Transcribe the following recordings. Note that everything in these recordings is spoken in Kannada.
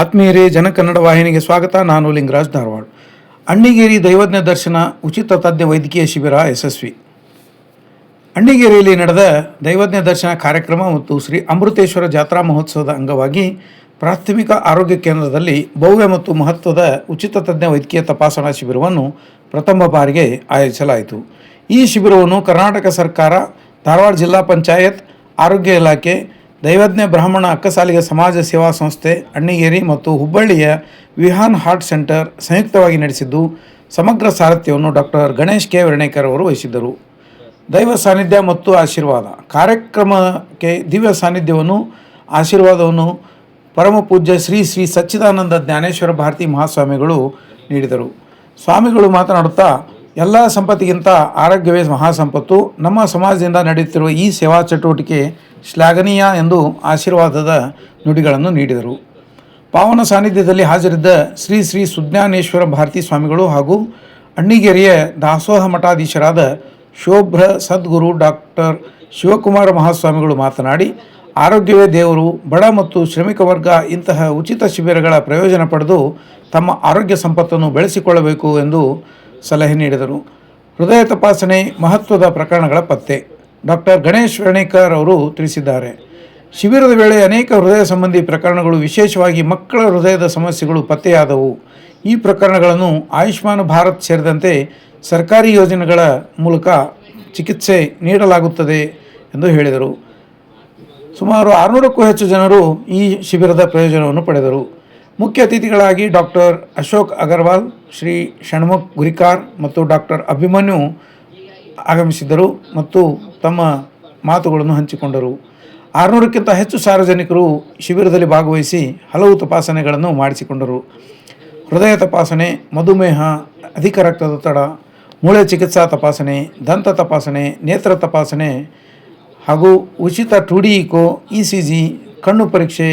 ಆತ್ಮೀಯರೇ ಜನಕನ್ನಡ ವಾಹಿನಿಗೆ ಸ್ವಾಗತ. ನಾನು ಲಿಂಗರಾಜ್ ಧಾರವಾಡ. ಅಣ್ಣಿಗೇರಿ ದೈವಜ್ಞ ದರ್ಶನ ಉಚಿತ ತಜ್ಞ ವೈದ್ಯಕೀಯ ಶಿಬಿರ ಯಶಸ್ವಿ. ಅಣ್ಣಿಗೇರಿಯಲ್ಲಿ ನಡೆದ ದೈವಜ್ಞ ದರ್ಶನ ಕಾರ್ಯಕ್ರಮ ಮತ್ತು ಶ್ರೀ ಅಮೃತೇಶ್ವರ ಜಾತ್ರಾ ಮಹೋತ್ಸವದ ಅಂಗವಾಗಿ ಪ್ರಾಥಮಿಕ ಆರೋಗ್ಯ ಕೇಂದ್ರದಲ್ಲಿ ಭವ್ಯ ಮತ್ತು ಮಹತ್ವದ ಉಚಿತ ತಜ್ಞ ವೈದ್ಯಕೀಯ ತಪಾಸಣಾ ಶಿಬಿರವನ್ನು ಪ್ರಥಮ ಬಾರಿಗೆ ಆಯೋಜಿಸಲಾಯಿತು. ಈ ಶಿಬಿರವನ್ನು ಕರ್ನಾಟಕ ಸರ್ಕಾರ, ಧಾರವಾಡ ಜಿಲ್ಲಾ ಪಂಚಾಯತ್, ಆರೋಗ್ಯ ಇಲಾಖೆ ದೈವಜ್ಞ ಬ್ರಾಹ್ಮಣ ಅಕ್ಕಸಾಲಿಗೆ ಸಮಾಜ ಸೇವಾ ಸಂಸ್ಥೆ ಅಣ್ಣಿಗೇರಿ ಮತ್ತು ಹುಬ್ಬಳ್ಳಿಯ ವಿಹಾನ್ ಹಾರ್ಟ್ ಸೆಂಟರ್ ಸಂಯುಕ್ತವಾಗಿ ನಡೆಸಿದ್ದು ಸಮಗ್ರ ಸಾರಥ್ಯವನ್ನು ಡಾಕ್ಟರ್ ಗಣೇಶ್ ಕೆ ವರ್ಣೇಕರ್ ಅವರು ವಹಿಸಿದ್ದರು. ದೈವ ಸಾನ್ನಿಧ್ಯ ಮತ್ತು ಆಶೀರ್ವಾದ. ಕಾರ್ಯಕ್ರಮಕ್ಕೆ ದಿವ್ಯ ಸಾನ್ನಿಧ್ಯವನ್ನು, ಆಶೀರ್ವಾದವನ್ನು ಪರಮ ಪೂಜ್ಯ ಶ್ರೀ ಶ್ರೀ ಸಚ್ಚಿದಾನಂದ ಜ್ಞಾನೇಶ್ವರ ಭಾರತಿ ಮಹಾಸ್ವಾಮಿಗಳು ನೀಡಿದರು. ಸ್ವಾಮಿಗಳು ಮಾತನಾಡುತ್ತಾ ಎಲ್ಲ ಸಂಪತ್ತಿಗಿಂತ ಆರೋಗ್ಯವೇ ಮಹಾಸಂಪತ್ತು. ನಮ್ಮ ಸಮಾಜದಿಂದ ನಡೆಯುತ್ತಿರುವ ಈ ಸೇವಾ ಚಟುವಟಿಕೆ ಶ್ಲಾಘನೀಯ ಎಂದು ಆಶೀರ್ವಾದದ ನುಡಿಗಳನ್ನು ನೀಡಿದರು. ಪಾವನ ಸಾನ್ನಿಧ್ಯದಲ್ಲಿ ಹಾಜರಿದ್ದ ಶ್ರೀ ಶ್ರೀ ಸುಜ್ಞಾನೇಶ್ವರ ಭಾರತಿ ಸ್ವಾಮಿಗಳು ಹಾಗೂ ಅಣ್ಣಿಗೆರೆಯ ದಾಸೋಹ ಮಠಾಧೀಶರಾದ ಶೋಭ್ರ ಸದ್ಗುರು ಡಾಕ್ಟರ್ ಶಿವಕುಮಾರ ಮಹಾಸ್ವಾಮಿಗಳು ಮಾತನಾಡಿ, ಆರೋಗ್ಯವೇ ದೇವರು, ಬಡ ಮತ್ತು ಶ್ರಮಿಕ ವರ್ಗ ಇಂತಹ ಉಚಿತ ಶಿಬಿರಗಳ ಪ್ರಯೋಜನ ಪಡೆದು ತಮ್ಮ ಆರೋಗ್ಯ ಸಂಪತ್ತನ್ನು ಬೆಳೆಸಿಕೊಳ್ಳಬೇಕು ಎಂದು ಸಲಹೆ ನೀಡಿದರು. ಹೃದಯ ತಪಾಸಣೆ ಮಹತ್ವದ ಪ್ರಕರಣಗಳ ಪತ್ತೆ. ಡಾಕ್ಟರ್ ಗಣೇಶ್ ವರ್ಣೇಕರ್ ಅವರು ತಿಳಿಸಿದ್ದಾರೆ. ಶಿಬಿರದ ವೇಳೆ ಅನೇಕ ಹೃದಯ ಸಂಬಂಧಿ ಪ್ರಕರಣಗಳು ವಿಶೇಷವಾಗಿ ಮಕ್ಕಳ ಹೃದಯದ ಸಮಸ್ಯೆಗಳು ಪತ್ತೆಯಾದವು. ಈ ಪ್ರಕರಣಗಳನ್ನು ಆಯುಷ್ಮಾನ್ ಭಾರತ್ ಸೇರಿದಂತೆ ಸರ್ಕಾರಿ ಯೋಜನೆಗಳ ಮೂಲಕ ಚಿಕಿತ್ಸೆ ನೀಡಲಾಗುತ್ತದೆ ಎಂದು ಹೇಳಿದರು. ಸುಮಾರು ಆರುನೂರಕ್ಕೂ ಹೆಚ್ಚು ಜನರು ಈ ಶಿಬಿರದ ಪ್ರಯೋಜನವನ್ನು ಪಡೆದರು. ಮುಖ್ಯ ಅತಿಥಿಗಳಾಗಿ ಡಾಕ್ಟರ್ ಅಶೋಕ್ ಅಗರ್ವಾಲ್, ಶ್ರೀ ಷಣ್ಮುಖ್ ಗುರಿಕಾರ್ ಮತ್ತು ಡಾಕ್ಟರ್ ಅಭಿಮನ್ಯು ಆಗಮಿಸಿದ್ದರು ಮತ್ತು ತಮ್ಮ ಮಾತುಗಳನ್ನು ಹಂಚಿಕೊಂಡರು. ಆರುನೂರಕ್ಕಿಂತ ಹೆಚ್ಚು ಸಾರ್ವಜನಿಕರು ಶಿಬಿರದಲ್ಲಿ ಭಾಗವಹಿಸಿ ಹಲವು ತಪಾಸಣೆಗಳನ್ನು ಮಾಡಿಸಿಕೊಂಡರು. ಹೃದಯ ತಪಾಸಣೆ, ಮಧುಮೇಹ ಅಧಿಕ ರಕ್ತದೊತ್ತಡ ಮೂಳೆ ಚಿಕಿತ್ಸಾ ತಪಾಸಣೆ, ದಂತ ತಪಾಸಣೆ, ನೇತ್ರ ತಪಾಸಣೆ ಹಾಗೂ ಉಚಿತ two D echo, E C G, ಕಣ್ಣು ಪರೀಕ್ಷೆ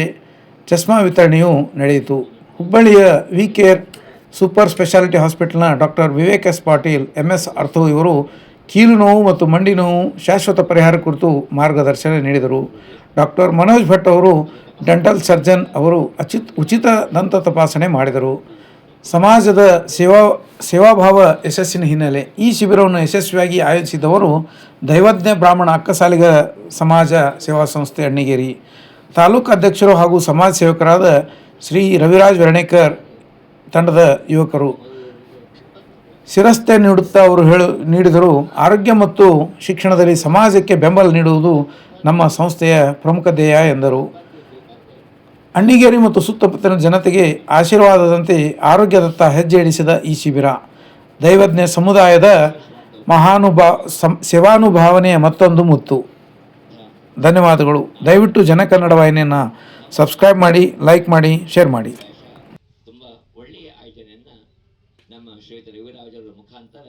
ಚಸ್ಮಾ ವಿತರಣೆಯು ನಡೆಯಿತು. ಹುಬ್ಬಳ್ಳಿಯ V care super speciality ಹಾಸ್ಪಿಟಲ್ನ doctor Vivek S Patil, M S ortho ಇವರು ಕೀಲು ನೋವು ಮತ್ತು ಮಂಡಿ ನೋವು ಶಾಶ್ವತ ಪರಿಹಾರ ಕುರಿತು ಮಾರ್ಗದರ್ಶನ ನೀಡಿದರು. ಡಾಕ್ಟರ್ ಮನೋಜ್ ಭಟ್ ಅವರು ಡೆಂಟಲ್ ಸರ್ಜನ್, ಅವರು ಅಚಿತ್ ಉಚಿತ ದಂತ ತಪಾಸಣೆ ಮಾಡಿದರು. ಸಮಾಜದ ಸೇವಾ, ಸೇವಾಭಾವ ಯಶಸ್ಸಿನ ಹಿನ್ನೆಲೆ ಈ ಶಿಬಿರವನ್ನು ಯಶಸ್ವಿಯಾಗಿ ಆಯೋಜಿಸಿದವರು ದೈವಜ್ಞ ಬ್ರಾಹ್ಮಣ ಅಕ್ಕಸಾಲಿಗ ಸಮಾಜ ಸೇವಾ ಸಂಸ್ಥೆ ಅಣ್ಣಿಗೇರಿ. ತಾಲೂಕು ಅಧ್ಯಕ್ಷರು ಹಾಗೂ ಸಮಾಜ ಸೇವಕರಾದ ಶ್ರೀ ರವಿರಾಜ್ ವರ್ಣೇಕರ್ ತಂಡದ ಯುವಕರು. ಶಿರಸ್ತೆ ನೀಡುತ್ತಾ ಅವರು ಹೇಳು, ನೀಡಿದರು, ಆರೋಗ್ಯ ಮತ್ತು ಶಿಕ್ಷಣದಲ್ಲಿ ಸಮಾಜಕ್ಕೆ ಬೆಂಬಲ ನೀಡುವುದು ನಮ್ಮ ಸಂಸ್ಥೆಯ ಪ್ರಮುಖ ಧ್ಯೇಯ ಎಂದರು. ಅಣ್ಣಿಗೇರಿ ಮತ್ತು ಸುತ್ತಮುತ್ತಲಿನ ಜನತೆಗೆ ಆಶೀರ್ವಾದದಂತೆ ಆರೋಗ್ಯದತ್ತ ಹೆಜ್ಜೆ ಇಡಿಸಿದ ಈ ಶಿಬಿರ. ದೈವಜ್ಞ ಸಮುದಾಯದ ಮಹಾನುಭಾ, ಸಂ, ಸೇವಾನುಭಾವನೆಯ ಮತ್ತೊಂದು ಮುತ್ತು. ಧನ್ಯವಾದಗಳು. ದಯವಿಟ್ಟು ಜನಕನ್ನಡ ವಾಹಿನಿಯನ್ನು ಸಬ್ಸ್ಕ್ರೈಬ್ ಮಾಡಿ ಲೈಕ್ ಮಾಡಿ ಶೇರ್ ಮಾಡಿ. ತುಂಬ ಒಳ್ಳೆಯ ಆಯೋಜನೆಯನ್ನ ನಮ್ಮ ಶ್ರೀಯುತ ರವಿರಾಜರ ಮುಖಾಂತರ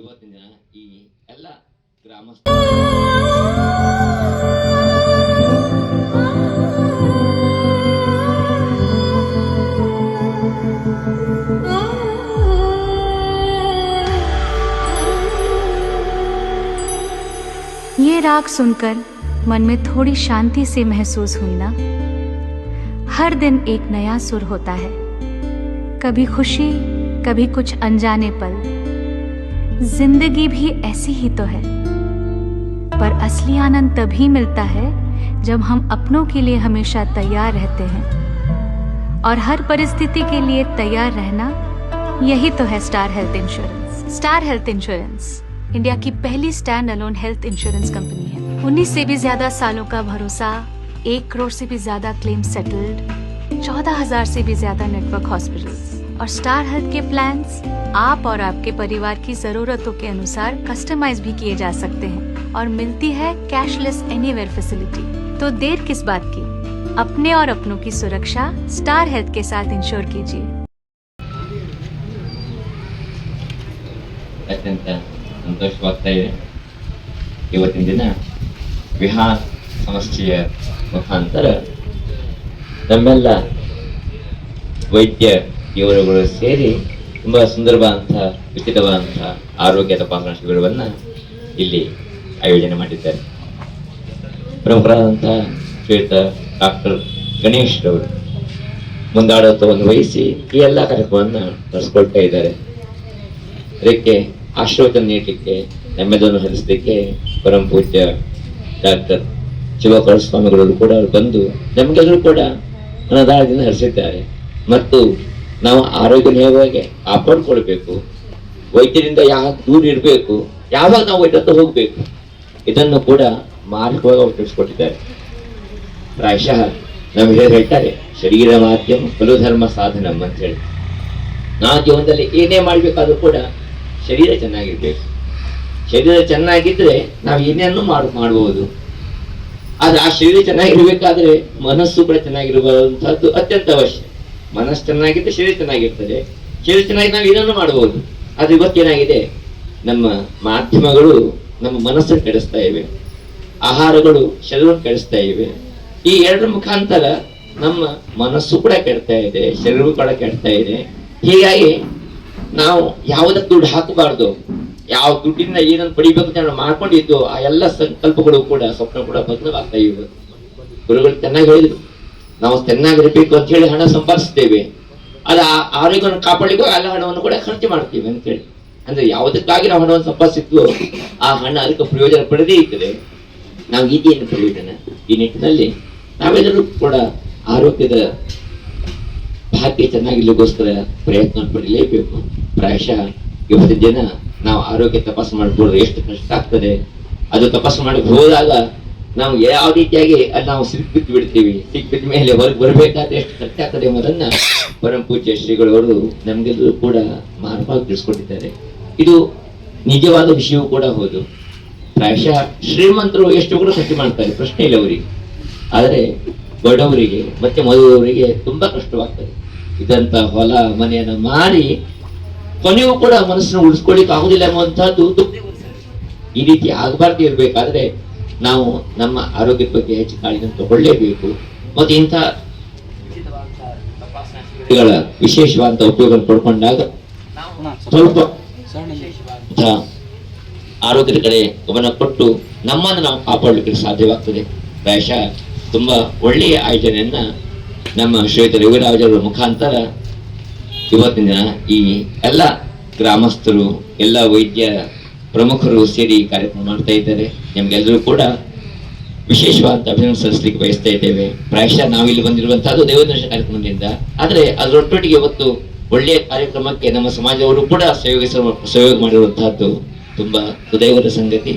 ಇವತ್ತಿನ ದಿನ ಈ ಎಲ್ಲ ಗ್ರಾಮಸ್ಥ ये राग सुनकर मन में थोड़ी शांति से महसूस हुई ना? हर दिन एक नया सुर होता है। कभी खुशी, कभी कुछ अनजाने पल। ज़िंदगी भी ऐसी ही तो है। पर असली आनंद तभी मिलता है जब हम अपनों के लिए हमेशा तैयार रहते हैं। और हर परिस्थिति के लिए तैयार रहना यही तो है star health insurance. Star health insurance. India की पहली stand alone health insurance company है। उन्नीस से भी ज़्यादा सालों का भरोसा, एक करोड़ से भी ज़्यादा क्लेम सेटल्ड चौदह हज़ार से भी ज़्यादा नेटवर्क हॉस्पिटल और स्टार हेल्थ के प्लान आप और आपके परिवार की जरूरतों के अनुसार कस्टमाइज भी किए जा सकते हैं और मिलती है कैशलेस एनीवेयर फैसिलिटी तो देर किस बात की? अपने और अपनों की सुरक्षा स्टार हेल्थ के साथ इंश्योर कीजिए। ಸಂತೋಷವಾಗ್ತಾ ಇದೆ. ಇವತ್ತಿನ ದಿನ ವಿಹಾರ್ ಸಂಸ್ಥೆಯ ಮುಖಾಂತರ ನಮ್ಮೆಲ್ಲ ವೈದ್ಯ ಇವರುಗಳು ಸೇರಿ ತುಂಬ ಸುಂದರವಾದಂಥ, ಉಚಿತವಾದಂಥ ಆರೋಗ್ಯ ತಪಾಸಣಾ ಶಿಬಿರವನ್ನು ಇಲ್ಲಿ ಆಯೋಜನೆ ಮಾಡಿದ್ದಾರೆ. ಪ್ರಮುಖರಾದಂಥ ಶ್ರೀಯುತ ಡಾಕ್ಟರ್ ಗಣೇಶ್ ರವರು ಮುಂದಾಳತ್ವವನ್ನು ವಹಿಸಿ ಈ ಎಲ್ಲ ಕಾರ್ಯಕ್ರಮವನ್ನು ನಡೆಸ್ಕೊಳ್ತಾ ಇದ್ದಾರೆ. ಅದಕ್ಕೆ ಆಶೀರ್ವಾದ ನೀಡಲಿಕ್ಕೆ, ನೆಮ್ಮದಿಯನ್ನು ಹರಿಸಲಿಕ್ಕೆ ಪರಮ ಪೂಜ್ಯ ಡಾಕ್ಟರ್ ಶಿವಕರ ಸ್ವಾಮಿಗಳು ಕೂಡ ಅವರು ಬಂದು ನಮಗೆಲ್ಲರೂ ಕೂಡ ಅನುದಾನದಿಂದ ಹರಿಸಿದ್ದಾರೆ. ಮತ್ತು ನಾವು ಆರೋಗ್ಯ ಹೇಗೆ ಕಾಪಾಡಿಕೊಳ್ಬೇಕು. ವೈದ್ಯರಿಂದ ಯಾವ ದೂರ ಇರಬೇಕು. ಯಾವಾಗ ನಾವು ವೈದ್ಯ ಹೋಗಬೇಕು? ಇದನ್ನು ಕೂಡ ಮಾರ್ಗವಾಗಿ ಅವರು ತಿಳಿಸ್ಕೊಟ್ಟಿದ್ದಾರೆ. ಪ್ರಾಯಶಃ ನಮಗೆ ಹೇಳ್ತಾರೆ, ಶರೀರ ಮಾಧ್ಯಮ ಕುಲಧರ್ಮ ಸಾಧನಂ ಅಂತ ಹೇಳಿ. ನಾವು ಜೀವನದಲ್ಲಿ ಏನೇ ಮಾಡಬೇಕಾದ್ರೂ ಕೂಡ ಶರೀರ ಚೆನ್ನಾಗಿರ್ಬೇಕು. ಶರೀರ ಚೆನ್ನಾಗಿದ್ರೆ ನಾವು ಏನೇನು ಮಾಡ್ ಮಾಡಬಹುದು ಆದ್ರೆ ಆ ಶರೀರ ಚೆನ್ನಾಗಿರ್ಬೇಕಾದ್ರೆ ಮನಸ್ಸು ಕೂಡ ಚೆನ್ನಾಗಿರುವಂತಹದ್ದು ಅತ್ಯಂತ ಅವಶ್ಯ. ಮನಸ್ಸು ಚೆನ್ನಾಗಿದ್ರೆ ಶರೀರ ಚೆನ್ನಾಗಿರ್ತದೆ. ಶರೀರ ಚೆನ್ನಾಗಿ ನಾವು ಏನನ್ನು ಮಾಡಬಹುದು ಆದ್ರೆ ಇವತ್ತೇನಾಗಿದೆ ನಮ್ಮ ಮಾಧ್ಯಮಗಳು ನಮ್ಮ ಮನಸ್ಸನ್ನು ಕೆಡಿಸ್ತಾ ಇವೆ. ಆಹಾರಗಳು ಶರೀರವನ್ನು ಕೆಡಿಸ್ತಾ ಇವೆ. ಈ ಎರಡರ ಮುಖಾಂತರ ನಮ್ಮ ಮನಸ್ಸು ಕೂಡ ಕೆಡ್ತಾ ಇದೆ. ಶರೀರವು ಕೂಡ ಕೆಡ್ತಾ ಇದೆ. ಹೀಗಾಗಿ ನಾವು ಯಾವುದಕ್ಕೆ ದುಡ್ಡು ಹಾಕಬಾರ್ದು, ಯಾವ ದುಡ್ಡಿನ ಏನನ್ನು ಪಡಿಬೇಕು ಅಂತ ಮಾಡ್ಕೊಂಡಿದ್ದು, ಆ ಎಲ್ಲ ಸಂಕಲ್ಪಗಳು ಕೂಡ, ಸ್ವಪ್ನ ಕೂಡ ಭಗ್ನವಾಗ್ತಾ ಇವೆ. ಗುರುಗಳು ಚೆನ್ನಾಗಿ ಹೇಳಿದ್ರು. ನಾವು ಚೆನ್ನಾಗಿರ್ಬೇಕು ಅಂತ ಹೇಳಿ ಹಣ ಸಂಪಾದಿಸ್ತೇವೆ. ಅದ ಆರೋಗ್ಯವನ್ನು ಕಾಪಾಡಲಿಕ್ಕೂ ಎಲ್ಲ ಹಣವನ್ನು ಕೂಡ ಖರ್ಚು ಮಾಡ್ತೀವಿ ಅಂತೇಳಿ ಅಂದ್ರೆ ಯಾವುದಕ್ಕಾಗಿ ನಾವು ಹಣವನ್ನು ಸಂಪಾದಿಸಿದ್ವು, ಆ ಹಣ ಅದಕ್ಕೆ ಪ್ರಯೋಜನ ಪಡೆದೇ ಇರ್ತದೆ ನಾವು ಇದೇನು ಪ್ರಯೋಜನ ಈ ನಿಟ್ಟಿನಲ್ಲಿ ನಾವೆಲ್ಲರೂ ಕೂಡ ಆರೋಗ್ಯದ ಭಾಗ್ಯ ಚೆನ್ನಾಗಿರ್ಲಿಕ್ಕೋಸ್ಕರ ಪ್ರಯತ್ನ ಪಡಿಲೇಬೇಕು. ಪ್ರಾಯಶಃ ಇವತ್ತು ದಿನ ನಾವು ಆರೋಗ್ಯ ತಪಾಸು ಮಾಡ್ಕೊಳ್ಳೋದು ಎಷ್ಟು ಕಷ್ಟ ಆಗ್ತದೆ? ಅದು ತಪಾಸು ಮಾಡಿ ಹೋದಾಗ ನಾವು ಯಾವ ರೀತಿಯಾಗಿ ಅಲ್ಲಿ ನಾವು ಸಿಕ್ಬಿದ್ದು ಬಿಡ್ತೀವಿ? ಸಿಕ್ಬಿದ್ದ ಮೇಲೆ ಹೊರಗೆ ಬರಬೇಕಾದ್ರೆ ಎಷ್ಟು ಖರ್ಚಾಗ್ತದೆ ಎಂಬುದನ್ನ ಪರಮ ಪೂಜ್ಯ ಶ್ರೀಗಳವರು ನಮಗೆಲ್ಲರೂ ಕೂಡ ಮಾರ್ಪಾಗಿ ತಿಳಿಸ್ಕೊಟ್ಟಿದ್ದಾರೆ. ಇದು ನಿಜವಾದ ವಿಷಯವೂ ಕೂಡ ಹೌದು. ಪ್ರಾಯಶಃ ಶ್ರೀಮಂತರು ಎಷ್ಟು ಕೂಡ ಖರ್ಚು ಮಾಡ್ತಾರೆ. ಪ್ರಶ್ನೆ ಇಲ್ಲ ಅವರಿಗೆ. ಆದರೆ ಬಡವರಿಗೆ ಮತ್ತೆ ಮೊದಲವರಿಗೆ ತುಂಬಾ ಕಷ್ಟವಾಗ್ತದೆ. ಇದಂತ ಹೊಲ ಮನೆಯನ್ನ ಮಾರಿ ಕೊನೆಯೂ ಕೂಡ ಮನಸ್ಸನ್ನ ಉಳಿಸ್ಕೊಳ್ಳಿಕ್ ಆಗುದಿಲ್ಲ ದುಃಖ. ಈ ರೀತಿ ಆಗಬಾರ್ದು ಇರಬೇಕಾದ್ರೆ ನಾವು ನಮ್ಮ ಆರೋಗ್ಯದ ಬಗ್ಗೆ ಹೆಚ್ಚು ಕಾಳಜಿಯನ್ನು ತಗೊಳ್ಳೇಬೇಕು. ಮತ್ತು ಇಂಥ ವಿಶೇಷವಾದಂತಹ ವಿಶೇಷವಾದ ಉಪಯೋಗ ಪಡ್ಕೊಂಡಾಗ ಸ್ವಲ್ಪ ಆರೋಗ್ಯದ ಕಡೆ ಗಮನ ಕೊಟ್ಟು ನಮ್ಮನ್ನು ನಾವು ಕಾಪಾಡಲಿಕ್ಕೆ ಸಾಧ್ಯವಾಗ್ತದೆ. ಪ್ರಾಯಶಃ ತುಂಬಾ ಒಳ್ಳೆಯ ಆಯೋಜನೆಯನ್ನ ನಮ್ಮ ಶ್ವೇತ ರವಿರಾಜರ ಮುಖಾಂತರ ಇವತ್ತಿನ ಈ ಎಲ್ಲ ಗ್ರಾಮಸ್ಥರು, ಎಲ್ಲ ವೈದ್ಯ ಪ್ರಮುಖರು ಸೇರಿ ಕಾರ್ಯಕ್ರಮ ಮಾಡ್ತಾ ಇದ್ದಾರೆ. ನಿಮ್ಗೆಲ್ಲರೂ ಕೂಡ ವಿಶೇಷವಾದ ಅಭಿನಂದನೆ ಸಲ್ಲಿಸಲಿಕ್ಕೆ ಬಯಸ್ತಾ ಇದ್ದೇವೆ. ಪ್ರಾಯಶಃ ನಾವಿಲ್ಲಿ ಬಂದಿರುವಂತಹದ್ದು ದೇವದರ್ಶನ ಕಾರ್ಯಕ್ರಮದಿಂದ. ಆದರೆ ಅದರೊಟ್ಟೊಟ್ಟಿಗೆ ಇವತ್ತು ಒಳ್ಳೆಯ ಕಾರ್ಯಕ್ರಮಕ್ಕೆ ನಮ್ಮ ಸಮಾಜವರು ಕೂಡ ಸಹಯೋಗ ಸಹಯೋಗ ಮಾಡಿರುವಂತಹದ್ದು ತುಂಬಾ ಹೃದಯವಾದ ಸಂಗತಿ.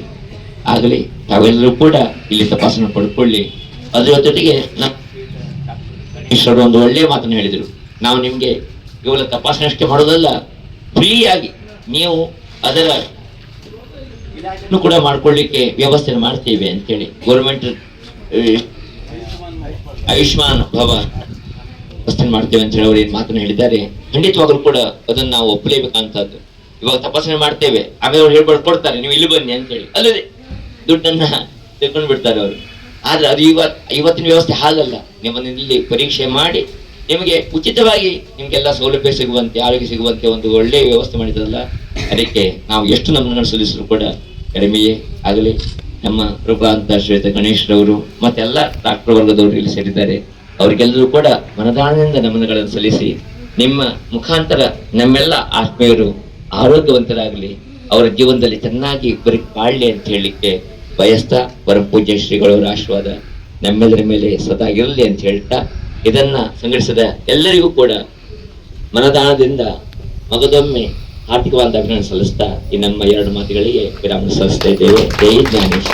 ಆಗಲಿ, ತಾವೆಲ್ಲರೂ ಕೂಡ ಇಲ್ಲಿ ತಪಾಸಣೆ ಪಡ್ಕೊಳ್ಳಿ. ಅದರ ಜೊತೆಗೆ ಈಶ್ವರ ಒಂದು ಒಳ್ಳೆಯ ಮಾತನ್ನು ಹೇಳಿದರು. ನಾವು ನಿಮಗೆ ಕೇವಲ ತಪಾಸಣೆ ಅಷ್ಟೇ ಮಾಡೋದಲ್ಲ, ಫ್ರೀಯಾಗಿ ನೀವು ಅದರ ಕೂಡ ಮಾಡ್ಕೊಳ್ಳಿಕ್ಕೆ ವ್ಯವಸ್ಥೆ ಮಾಡ್ತೇವೆ ಅಂತೇಳಿ ಗೌರ್ಮೆಂಟ್ ಆಯುಷ್ಮಾನ್ ಭವ ವ್ಯವಸ್ಥೆ ಮಾಡ್ತೇವೆ ಅಂತ ಹೇಳಿ ಅವರು ಏನು ಮಾತನ್ನು ಹೇಳಿದ್ದಾರೆ. ಖಂಡಿತವಾಗ್ಲೂ ಕೂಡ ಅದನ್ನ ನಾವು ಒಪ್ಪಲೇಬೇಕಂತದ್ದು ಇವಾಗ ತಪಾಸಣೆ ಮಾಡ್ತೇವೆ. ಆಮೇಲೆ ಅವ್ರು ಹೇಳ್ಬಾರ್ದು, ಕೊಡ್ತಾರೆ, ನೀವು ಇಲ್ಲಿ ಬನ್ನಿ ಅಂತೇಳಿ. ಅಲ್ಲದೆ ದುಡ್ಡನ್ನ ತೆಕೊಂಡು ಬಿಡ್ತಾರೆ ಅವರು. ಆದ್ರೆ ಅದು ಇವತ್ತು ಇವತ್ತಿನ ವ್ಯವಸ್ಥೆ ಹಾಗಲ್ಲ. ನಿಮ್ಮನ್ನು ಇಲ್ಲಿ ಪರೀಕ್ಷೆ ಮಾಡಿ, ನಿಮಗೆ ಉಚಿತವಾಗಿ ನಿಮಗೆಲ್ಲ ಸೌಲಭ್ಯ ಸಿಗುವಂತೆ, ಆರೋಗ್ಯ ಸಿಗುವಂತೆ ಒಂದು ಒಳ್ಳೆಯ ವ್ಯವಸ್ಥೆ ಮಾಡಿದ್ರಲ್ಲ, ಅದಕ್ಕೆ ನಾವು ಎಷ್ಟು ನಮ್ಮನ್ನು ಸಲ್ಲಿಸಿದ್ರು ಕೂಡ ಕಡಿಮೆಯೇ ಆಗಲಿ. ನಮ್ಮ ಕೃಪಾಂತ ಶ್ವೇತ ಗಣೇಶ್ ರವರು ಮತ್ತೆಲ್ಲ ಡಾಕ್ಟರ್ ವರ್ಗದವರು ಇಲ್ಲಿ ಸೇರಿದ್ದಾರೆ. ಅವರಿಗೆಲ್ಲರೂ ಕೂಡ ಮನದಾನದಿಂದ ನಮನಗಳನ್ನು ಸಲ್ಲಿಸಿ, ನಿಮ್ಮ ಮುಖಾಂತರ ನಮ್ಮೆಲ್ಲ ಆತ್ಮೀಯರು ಆರೋಗ್ಯವಂತರಾಗಲಿ, ಅವರ ಜೀವನದಲ್ಲಿ ಚೆನ್ನಾಗಿ ಬರೀ ಬಾಳ್ಲಿ ಅಂತ ಹೇಳಲಿಕ್ಕೆ ಬಯಸ್ತಾ ಪರಂಪೂಜ್ಯ ಶ್ರೀಗಳು ಆಶೀರ್ವಾದ ನಮ್ಮೆಲ್ಲರ ಮೇಲೆ ಸದಾ ಇರಲಿ ಅಂತ ಹೇಳ್ತಾ ಇದನ್ನ ಸಂಘಟಿಸಿದ ಎಲ್ಲರಿಗೂ ಕೂಡ ಮನದಾನದಿಂದ ಮಗದೊಮ್ಮೆ ಆರ್ಥಿಕವಾದ ಅಭಿನಂದನೆ ಸಲ್ಲಿಸ್ತಾ ಈ ನಮ್ಮ ಎರಡು ಮಾತುಗಳಿಗೆ ವಿರಾಮ ಸಲ್ಲಿಸ್ತಾ ಇದ್ದೇವೆ. ಜೈ ಜ್ಞಾನೇಶ್.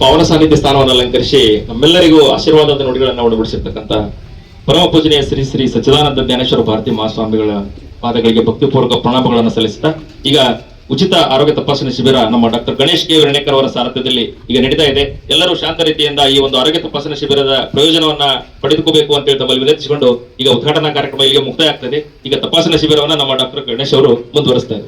ಪವನ ಸಾನ್ನಿಧ್ಯ ಸ್ಥಾನವನ್ನು ಅಲಂಕರಿಸಿ ನಮ್ಮೆಲ್ಲರಿಗೂ ಆಶೀರ್ವಾದದ ನುಡಿಗಳನ್ನು ಉಣಬಡಿಸಿರ್ತಕ್ಕಂಥ ಪರಮ ಪೂಜನೆಯ ಶ್ರೀ ಶ್ರೀ ಸಚ್ಚಿದಾನಂದ ಜ್ಞಾನೇಶ್ವರ ಭಾರತಿ ಮಹಾಸ್ವಾಮಿಗಳ ಪಾದಗಳಿಗೆ ಭಕ್ತಿಪೂರ್ವಕ ಪ್ರಣಾಮಗಳನ್ನು ಸಲ್ಲಿಸುತ್ತಾ ಈಗ ಉಚಿತ ಆರೋಗ್ಯ ತಪಾಸಣೆ ಶಿಬಿರ ನಮ್ಮ ಡಾಕ್ಟರ್ ಗಣೇಶ್ ಕೆ ರಣೇಕರ್ ಅವರ ಸಾರಥ್ಯದಲ್ಲಿ ಈಗ ನಡೀತಾ ಇದೆ. ಎಲ್ಲರೂ ಶಾಂತ ರೀತಿಯಿಂದ ಈ ಒಂದು ಆರೋಗ್ಯ ತಪಾಸಣೆ ಶಿಬಿರದ ಪ್ರಯೋಜನವನ್ನ ಪಡೆದುಕೋಬೇಕು ಅಂತ ಹೇಳಿ ತಮ್ಮಲ್ಲಿ ವಿನಂತಿಸಿಕೊಂಡು ಈಗ ಉದ್ಘಾಟನಾ ಕಾರ್ಯಕ್ರಮ ಇಲ್ಲಿಗೆ ಮುಕ್ತಾಯ ಆಗ್ತದೆ. ಈಗ ತಪಾಸಣಾ ಶಿಬಿರವನ್ನ ನಮ್ಮ ಡಾಕ್ಟರ್ ಗಣೇಶ್ ಅವರು ಮುಂದುವರಿಸ್ತಾರೆ